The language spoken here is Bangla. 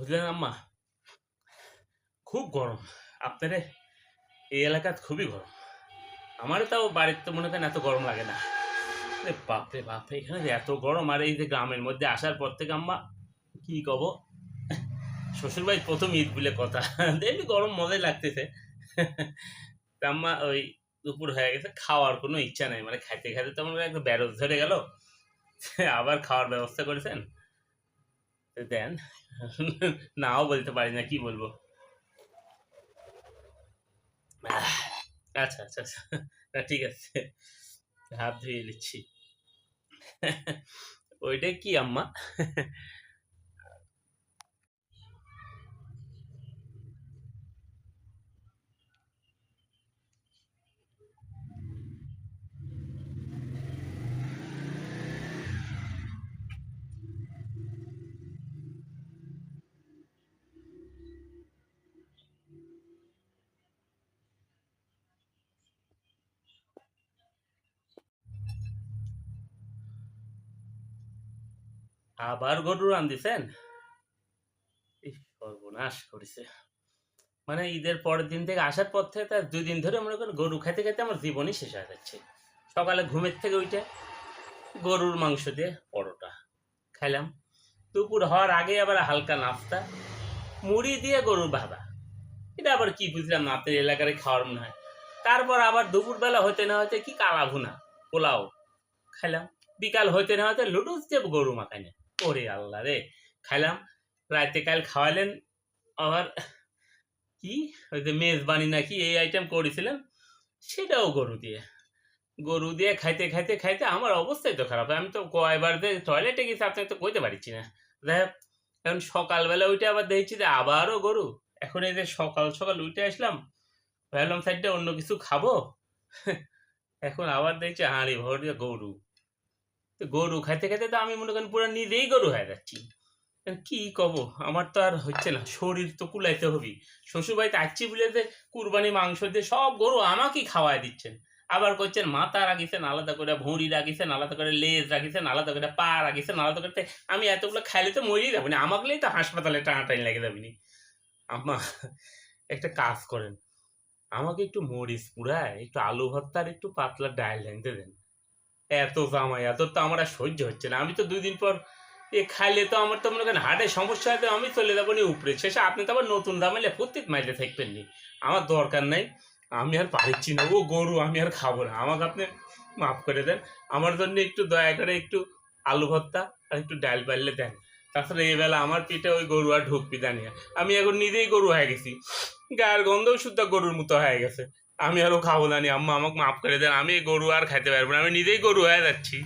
বুঝলেন আম্মা? খুব গরম। আপনারে এই এলাকাত খুবই গরম। আমার তাও বাড়িতে মনে করেন এত গরম লাগে না। বাপরে বাপ, এখানে এত গরম আর এই যে গ্রামের মধ্যে আসার পর থেকে আম্মা, কি কব? শ্বশুরবাড়ি প্রথম ঈদ বলে কথা। এমনি গরম মজাই লাগতেছে। আম্মা ওই দুপুর হয়ে গেছে, খাওয়ার কোনো ইচ্ছা নাই। মানে খাইতে খাইতে তো আমার একটা ব্যারোজ ধরে গেল। আবার খাওয়ার ব্যবস্থা করেছেন। দেন নাও বলতে পারি না, কি বলব? আচ্ছা আচ্ছা আচ্ছা। ঠিক আছে। হাত ধুয়ে নিচ্ছি। ওইটা কি, আম্মা? আবার গরু রান দিছেন? সর্বনাশ করেছে। মানে ঈদের পরের দিন থেকে আসার পর থেকে তার দুই দিন ধরে মনে করেন গরু খাইতে খাইতে আমার জীবনই শেষ হয়ে যাচ্ছে। সকালে ঘুমের থেকে উঠে গরুর মাংস দিয়ে পরোটা খাইলাম। দুপুর হওয়ার আগে আবার হালকা নাস্তা, মুড়ি দিয়ে গরুর ভাজা। এটা আবার কি বুঝলাম না, আপনার এলাকার খাওয়ার মনে হয়। তারপর আবার দুপুরবেলা হতে না হতে কি কালা ভুনা পোলাও খাইলাম। বিকাল হতে না হতে লুডুস দিয়ে গরু মাখাই ওরে আল্লাহ রে। খাইলাম রাতে কাল খাওয়ালেন আবার কি? ওই যে মেজবানি নাকি এই আইটেম করেছিলেন, সেটাও গরু দিয়ে। গরু দিয়ে খাইতে খাইতে খাইতে আমার অবস্থাই তো খারাপ। আমি তো কয়বার যে টয়লেটে গেছি, আপনাকে তো কইতে পারছি না। হোক, এখন সকালবেলা উঠে আবার দেখছি যে আবারও গরু। এখন এই যে সকাল সকাল উঠে আসলাম, ভাবলাম সাইডটা অন্য কিছু খাব। এখন আবার দেখছি, হাঁড়ি ভর গরু। গরু খাইতে খাইতে তো আমি মনে করেন পুরো নিজেই গরু হয়ে যাচ্ছি। কি কব? আমার তো আর হচ্ছে না, শরীর তো কুলাইতে হবি শ্বশুরবাড়িতে আসছি বলে যে কুরবানি, মাংস দিয়ে সব গরু আমাকেই খাওয়াই দিচ্ছেন। আবার করছেন মাথা রাখিছেন, আলাদা করে ভুঁড়ি রাখিছেন, আলাদা করে লেজ রাখিছেন, আলাদা করে পা রাখিছেন, আলাদা করে আমি এতগুলো খাইলে তো মরেই যাব না আমাকেই তো হাসপাতালে টানাটানি লেগে যাবি নি। আমা একটা কাজ করেন, আমাকে একটু মরিচ পুরায় একটু আলু ভর্তার একটু পাতলা ডাল আনতে দেন। এত জামাই এত তো আমার আর সহ্য হচ্ছে না। আমি তো দুই দিন পর এ খাইলে তো আমার তো মনে করেন হার্টের সমস্যা হয়তো আমি চলে যাব নি উপরে। শেষে আপনি তো আবার নতুন দামাইলে প্রত্যেক মাইলে থাকবেন নি আমার দরকার নাই, আমি আর পারছি না। ও গরু, আমি আর খাব না। আমাকে আপনি মাফ করে দেন। আমার জন্য একটু দয়া করে একটু আলু ভর্তা আর একটু ডাল পারলে দেন। তাছাড়া এই বেলা আমার পেটে ওই গরু আর ঢুকবি জানিয়া আমি এখন নিজেই গরু হয়ে গেছি। গায়ের গন্ধও শুদ্ধ গরুর মতো হয়ে গেছে। আমি আরও খাব না নি, আম্মা আমাকে মাফ করে দেন, আমি গরু আর খাইতে পারব না, আমি নিজেই গরু হয়ে যাচ্ছি।